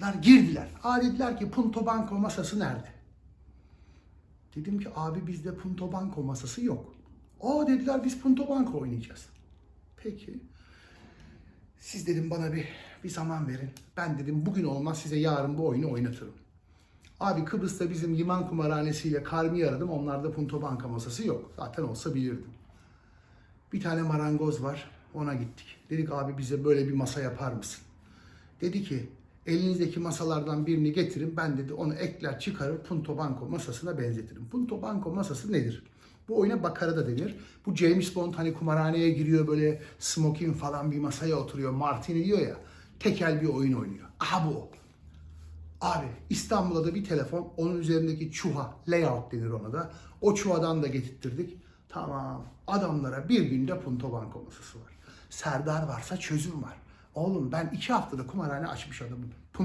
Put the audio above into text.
Bıraktılar girdiler. Aa dediler ki Punto Banco masası nerede? Dedim ki abi bizde Punto Banco masası yok. Aa dediler biz Punto Banco oynayacağız. Peki. Siz dedim bana bir bir zaman verin. Ben dedim bugün olmaz size yarın bu oyunu oynatırım. Abi Kıbrıs'ta bizim liman kumarhanesiyle Karmi'yi aradım. Onlarda Punto Banka masası yok. Zaten olsa bilirdim. Bir tane marangoz var. Ona gittik. Dedik abi bize böyle bir masa yapar mısın? Dedi ki elinizdeki masalardan birini getirin. Ben dedi onu ekler çıkarır Punto Banco masasına benzetirim. Punto Banco masası nedir? Bu oyuna bakara da denir. Bu James Bond hani kumarhaneye giriyor böyle smoking falan bir masaya oturuyor. Martini diyor ya. Tekel bir oyun oynuyor. Aha bu. Abi İstanbul'da da bir telefon. Onun üzerindeki çuha, layout denir ona da. O çuhadan da getirttirdik. Tamam. Adamlara bir günde Punto Banco masası var. Serdar varsa çözüm var. Oğlum ben iki haftada kumarhane açmış adamım.